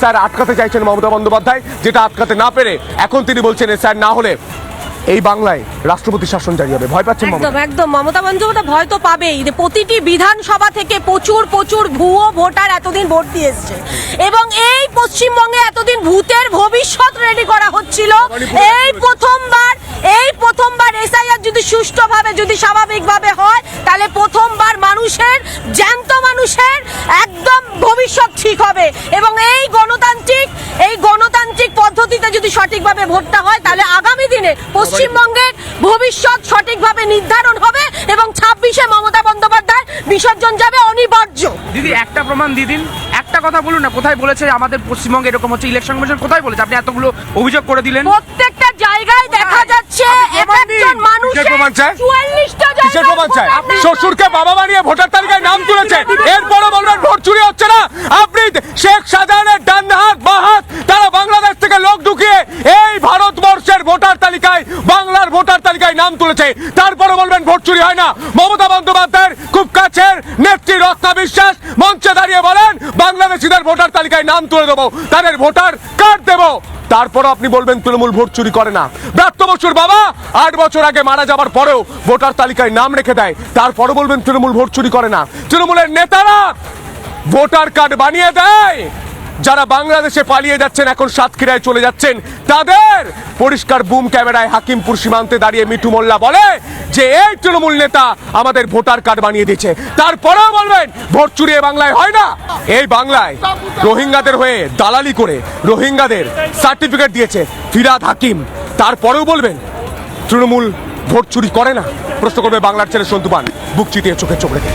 Sir আটকাতে চাইছেন মমতা বন্দ্যোপাধ্যায় যেটা আটকাতে না পেরে এখন তিনি বলছেন স্যার না হলে এই বাংলায় রাষ্ট্রপতি শাসন জারি হবে। ভয় পাচ্ছেন একদম একদম। মমতা বন্দ্যোপাধ্যায় ভয় তো পাবেই। যে প্রতিটি বিধানসভা থেকে প্রচুর প্রচুর ভুয়ো ভোটার এতদিন ভোট দিয়ে এসছে। এবং এই পশ্চিমবঙ্গে এতদিন ভূতের ভবিষ্যৎ রেডি করা হচ্ছিল। এই প্রথমবার এই প্রথমবার এসআইআর যদি সুষ্ঠুভাবে যদি স্বাভাবিকভাবে হয় তাহলে প্রথমবার মানুষের জ্যান্ত মানুষের একদম ভবিষ্যৎ ঠিক হবে এবং এই গণতান্ত্রিক এই গণতান্ত্রিক পদ্ধতিতে যদি সঠিকভাবে ভোটটা হয় তাহলে আগামী দিনে পশ্চিমবঙ্গের ভবিষ্যৎ সঠিকভাবে নির্ধারণ হবে এবং ছাব্বিশে মমতা বন্দ্যোপাধ্যায় বিসর্জন যাবে অনিবার্য। দিদি একটা প্রমাণ দিয়ে দিন। একটা কথা বলুন না কোথায় বলেছে আমাদের পশ্চিমবঙ্গে এরকম হচ্ছে ইলেকশন কমিশন কোথায় বলেছে? আপনি এতগুলো অভিযোগ করে দিলেন। প্রত্যেকটা জায়গায় দেখা যাচ্ছে। একজন মানুষের কিসের প্রমাণ চুয়াল্লিশটা কিসের প্রমাণ চায় আপনি শ্বশুরকে বাবা বানিয়ে ভোটার তালিকায় নাম তুলেছে। চুরি হচ্ছে না। আপনি শেখ শাহজাহানের ডান হাত বা হাত তারা বাংলাদেশ থেকে লোক ঢুকিয়ে এই ভারতবর্ষের ভোটার তালিকায়, বাংলার ভোটার তালিকায় নাম তুলেছে। তারপরে বলবেন ভোট চুরি হয় না। মমতা বন্দ্যোপাধ্যায়ের খুব কাছের নেত্রী রত্না বিশ্বাস মঞ্চে দাঁড়িয়ে বলেন, বাংলাদেশিদের ভোটার তালিকায় নাম তুলে দেবো। তাদের ভোটার কার্ড দেবো। তারপরও আপনি বলবেন তৃণমূল ভোট চুরি করে না। ব্রাত্য বসুর বাবা আট বছর আগে মারা যাবার পরেও ভোটার তালিকায় নাম রেখে দেয়। তারপরও বলবেন তৃণমূল ভোট চুরি করে না। তৃণমূলের নেতারা ভোটার কার্ড বানিয়ে দেয়। যারা বাংলাদেশে পালিয়ে যাচ্ছেন, এখন সাতক্ষীরায় চলে যাচ্ছেন, তাদের পরিষ্কার বুম ক্যামেরায় হাকিমপুর সীমান্তে দাঁড়িয়ে মিঠু মোল্লা বলে যে, এই তৃণমূল নেতা আমাদের ভোটার কার্ড বানিয়ে দিয়েছে। তারপরেও বলবেন, ভোট চুরি বাংলায় হয় না। এই বাংলায় রোহিঙ্গাদের হয়ে দালালি করে রোহিঙ্গাদের সার্টিফিকেট দিয়েছে ফিরাদ হাকিম। তারপরেও বলবেন, তৃণমূল ভোট চুরি করে না। প্রশ্ন করবে বাংলার ছেলে সন্তুপান বুক চিতিয়ে চোখে চোখ রেখে।